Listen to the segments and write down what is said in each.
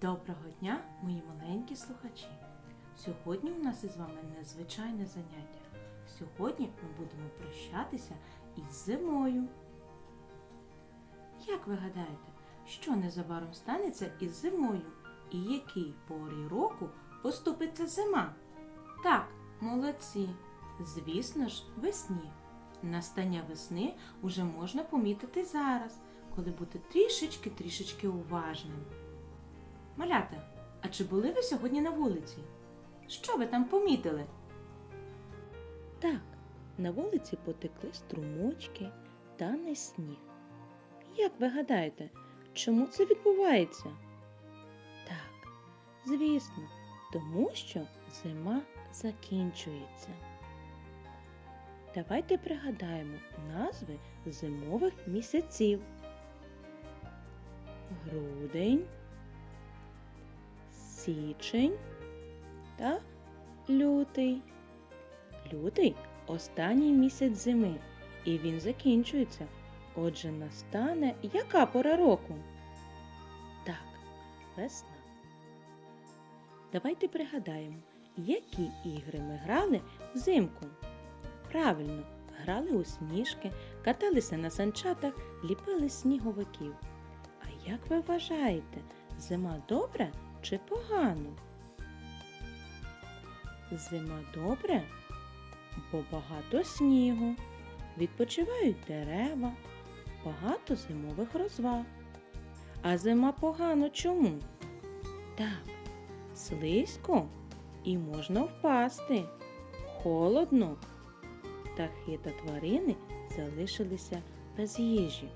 Доброго дня, мої маленькі слухачі! Сьогодні у нас із вами незвичайне заняття. Сьогодні ми будемо прощатися із зимою. Як ви гадаєте, що незабаром станеться із зимою? І який порі року поступиться зима? Так, молодці. Звісно ж, весні. Настання весни уже можна помітити зараз, коли бути трішечки-трішечки уважним. Малята, а чи були ви сьогодні на вулиці? Що ви там помітили? Так, на вулиці потекли струмочки та не сніг. Як ви гадаєте, чому це відбувається? Так, звісно, тому що зима закінчується. Давайте пригадаємо назви зимових місяців. Грудень, січень та лютий. Лютий останній місяць зими, і він закінчується. Отже, настане яка пора року? Так, весна. Давайте пригадаємо, які ігри ми грали взимку. Правильно, грали у сніжки, каталися на санчатах, ліпили сніговиків. А як ви вважаєте, зима добра чи погано? Зима добре, бо багато снігу, відпочивають дерева, багато зимових розваг. А зима погано чому? Так, слизько і можна впасти, холодно. Птахи та тварини залишилися без їжі.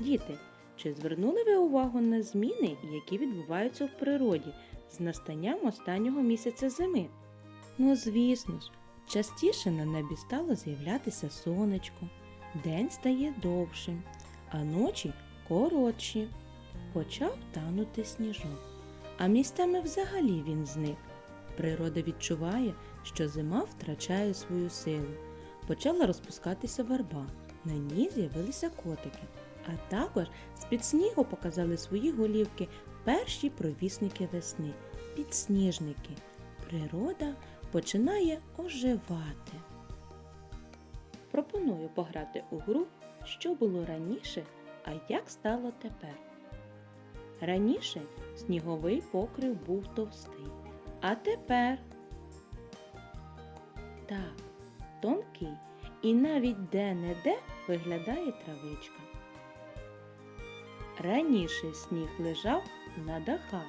Діти, чи звернули ви увагу на зміни, які відбуваються в природі з настанням останнього місяця зими? Ну, звісно ж, частіше на небі стало з'являтися сонечко, день стає довшим, а ночі коротші. Почав танути сніжок, а місцями взагалі він зник. Природа відчуває, що зима втрачає свою силу. Почала розпускатися верба, на ній з'явилися котики. А також з-під снігу показали свої голівки перші провісники весни підсніжники. Природа починає оживати. Пропоную пограти у гру, що було раніше, а як стало тепер. Раніше сніговий покрив був товстий, а тепер так, тонкий і навіть де-не-де виглядає травичка. Раніше сніг лежав на дахах.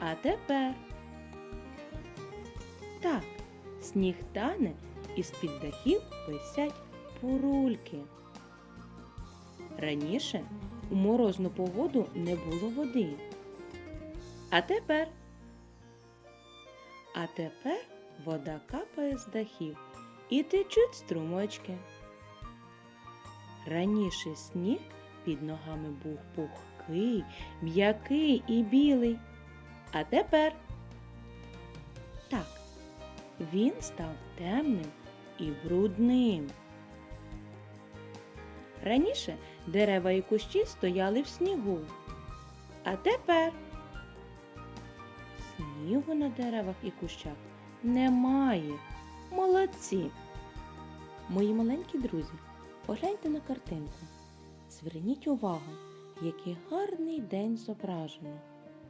А тепер так, сніг тане і з-під дахів висять бурульки. Раніше у морозну погоду не було води. А тепер А тепер вода капає з дахів і течуть струмочки. Раніше сніг під ногами був пухкий, м'який і білий. А тепер так, він став темним і брудним. Раніше дерева і кущі стояли в снігу. А тепер снігу на деревах і кущах немає. Молодці. Мої маленькі друзі, погляньте на картинку. Зверніть увагу, який гарний день зображено.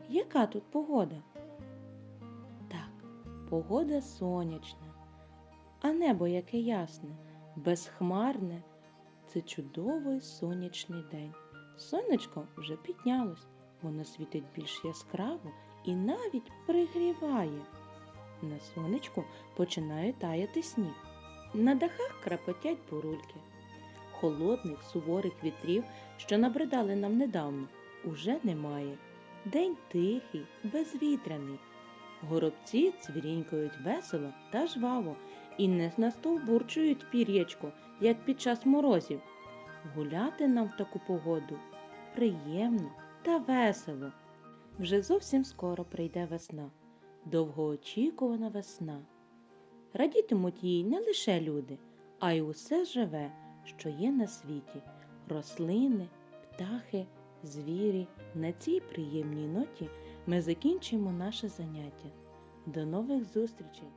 Яка тут погода? Так, погода сонячна, а небо яке ясне, безхмарне. Це чудовий сонячний день. Сонечко вже піднялось, воно світить більш яскраво і навіть пригріває. На сонечку починає таяти сніг. На дахах крапотять бурульки. Холодних суворих вітрів, що набридали нам недавно, уже немає. День тихий, безвітряний. Горобці цвірінькають весело та жваво і не настовбурчують пір'ячко, як під час морозів. Гуляти нам в таку погоду приємно та весело. Вже зовсім скоро прийде весна, довгоочікувана весна. Радітимуть їй не лише люди, а й усе живе, що є на світі рослини, птахи, звірі. На цій приємній ноті ми закінчимо наше заняття. До нових зустрічей!